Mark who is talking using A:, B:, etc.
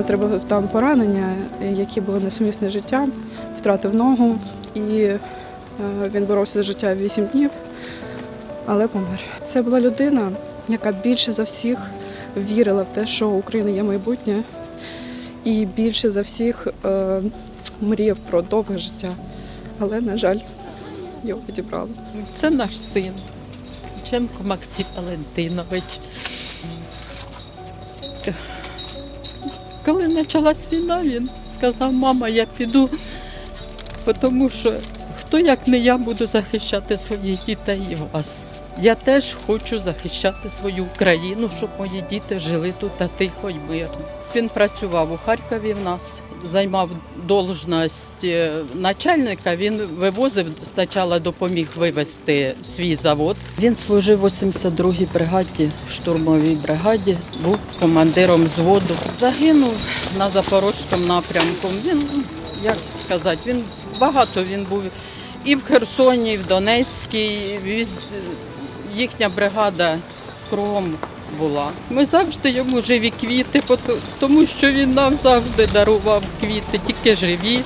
A: отримав там поранення, які були несумісні з життям, втратив ногу і е, він боровся за життя 8 днів, але помер. Це була людина, яка більше за всіх вірила в те, що у України є майбутнє, і більше за всіх е, мріяв про довге життя. Але, на жаль, його підібрали.
B: Це наш син. Ченко Максим Валентинович. Коли почалась війна, він сказав, мама, я піду, тому що хто як не я буду захищати своїх дітей і вас. Я теж хочу захищати свою країну, щоб мої діти жили тут та тихо й мирно. Він працював у Харкові в нас, займав должність е, начальника. Він вивозив, спочатку допоміг вивезти свій завод. Він служив у 82-й бригаді, штурмовій бригаді, був командиром взводу. Загинув на Запорозькому напрямку. Він, як сказати, він багато він був і в Херсоні, і в Донецькій. Їхня бригада кругом була. Ми завжди йому живі квіти, тому що він нам завжди дарував квіти, тільки живі.